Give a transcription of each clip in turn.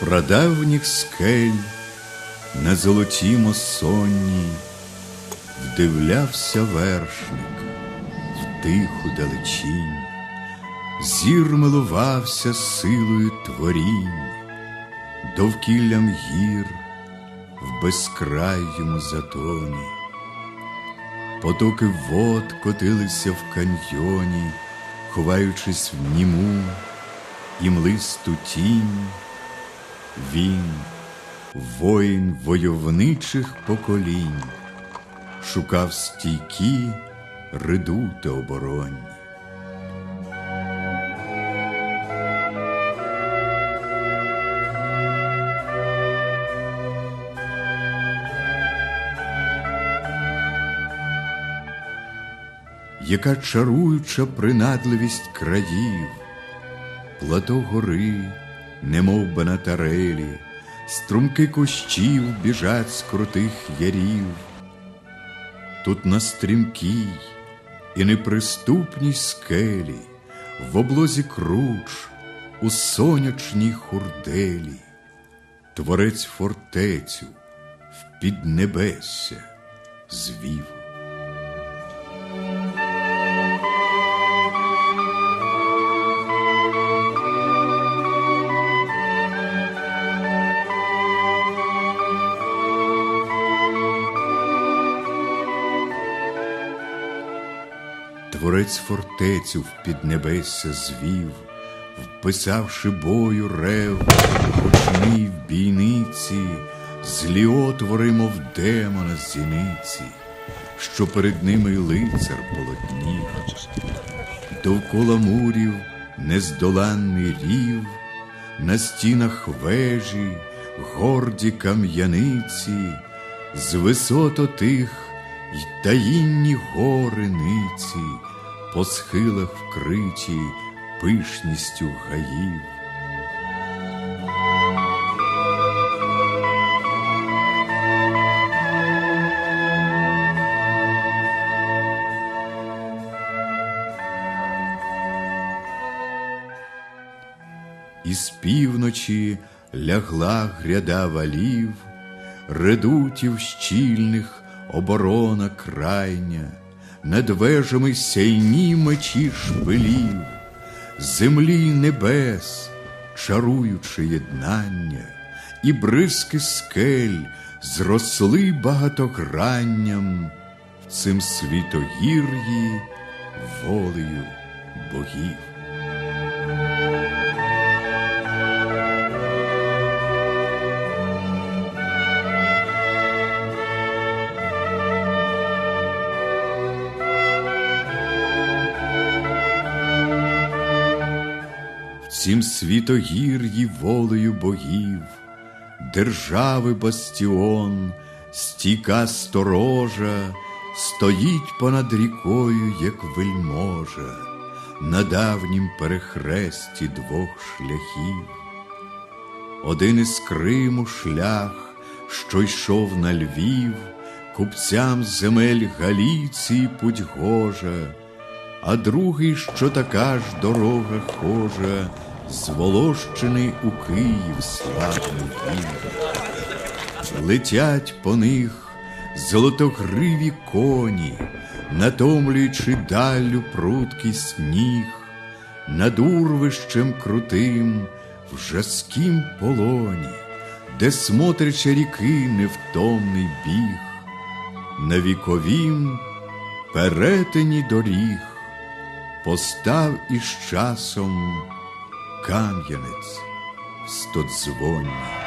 прадавніх скель на золотім осонні вдивлявся вершник в тиху далечінь, зір милувався силою творінь, довкіллям гір в безкрайому затоні. Потоки вод котилися в каньйоні, ховаючись в німу і млисту тінь. Він, воїн войовничих поколінь, шукав стійкі редути оборонні. Яка чаруюча принадливість країв, плато гори, немов би на тарелі, струмки кущів біжать з крутих ярів. Тут на стрімкій і неприступній скелі, в облозі круч, у сонячній хурделі, творець фортецю в піднебесся звів. Творець фортецю в піднебесся звів, вписавши бою рев, гучний в бійниці, злі отвори, мов демона з зіниці, що перед ними лицар полотнів, довкола мурів нездоланний рів, на стінах вежі, горді кам'яниці, з висот отих й таїнні гори ниці, по схилах вкриті пишністю гаїв. Із півночі лягла гряда валів, редутів щільних оборона крайня, над вежами сяйні мечі шпилів, землі небес, чаруючи єднання, і бризки скель зросли багатогранням в цим світогір'ї волею богів. В цім світогір'ї волею богів, держави бастіон, стійка сторожа, стоїть понад рікою, як вельможа, на давнім перехресті двох шляхів. Один із Криму шлях, що йшов на Львів, купцям земель Галіції путь гожа, а другий, що така ж дорога хожа, з Волощини у Київ славний він. Летять по них золотогриві коні, натомлюючи даллю пруткий сніг, над урвищем крутим в жаскім полоні, де смотряча ріки невтомний біг, на віковім перетині доріг постав із часом кам'янець стодзвонний.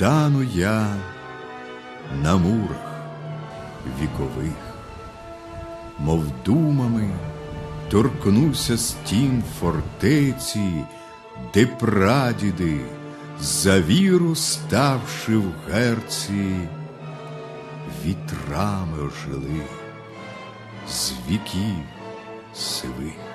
Стану я на мурах вікових, мов думами, торкнуся стін фортеці, де прадіди, за віру ставши в герці, вітрами ожили з віків сивих.